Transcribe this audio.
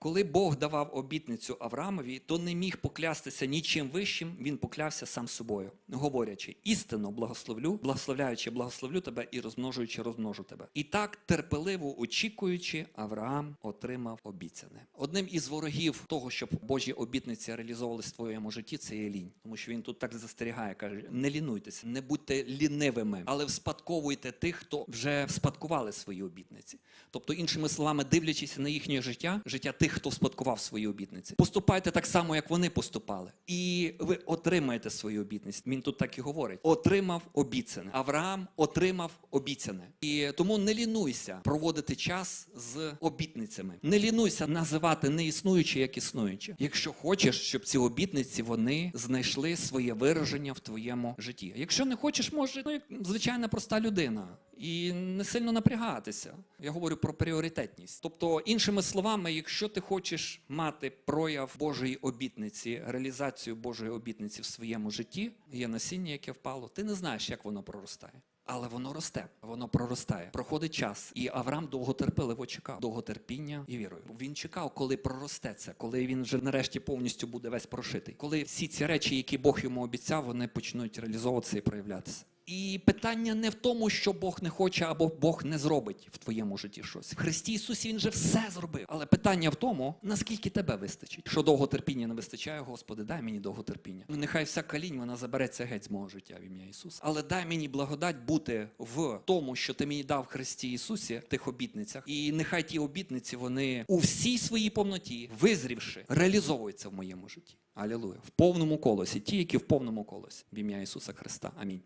Коли Бог давав обітницю Авраамові, то не міг поклястися нічим вищим, він поклявся сам собою, говорячи: істинно благословлю, благословляючи, благословлю тебе і розмножуючи, розмножу тебе. І так, терпеливо очікуючи, Авраам отримав обіцяне. Одним із ворогів того, щоб Божі обітниці реалізовувалися в твоєму житті, це є лінь. Тому що він тут так застерігає, каже: не лінуйтеся, не будьте лінивими, але вспадковуйте тих, хто вже вспадкували свої обітниці. Тобто, іншими словами, дивлячись на їхнє життя, життя тих, хто спадкував свої обітниці, поступайте так само, як вони поступали, і ви отримаєте свої обітниці. Він тут так і говорить: отримав обіцяне. Авраам отримав обіцяне. І тому не лінуйся проводити час з обітницями. Не лінуйся називати неіснуюче як існуюче. Якщо хочеш, щоб ці обітниці вони знайшли своє вираження в твоєму житті. Якщо не хочеш, може, ну як звичайна проста людина. І не сильно напрягатися. Я говорю про пріоритетність. Тобто, іншими словами, якщо ти хочеш мати прояв Божої обітниці, реалізацію Божої обітниці в своєму житті, є насіння, яке впало, ти не знаєш, як воно проростає. Але воно росте, воно проростає. Проходить час, і Авраам довготерпеливо чекав, довготерпіння і вірою. Він чекав, коли проросте це, коли він вже нарешті повністю буде весь прошитий. Коли всі ці речі, які Бог йому обіцяв, вони почнуть реалізовуватися і проявлятися. І питання не в тому, що Бог не хоче або Бог не зробить в твоєму житті щось. В Христі Ісусі Він же все зробив. Але питання в тому, наскільки тебе вистачить. Що довготерпіння не вистачає, Господи, дай мені довготерпіння. Ну, Нехай вся калінь вона забереться геть з мого життя в ім'я Ісуса. Але дай мені благодать бути в тому, що ти мені дав в Христі Ісусі, тих обітницях. І нехай ті обітниці вони у всій своїй повноті, визрівши, реалізовуються в моєму житті. Алілуя. В повному колосі, ті, які в повному колосі. В ім'я Ісуса Христа. Амінь.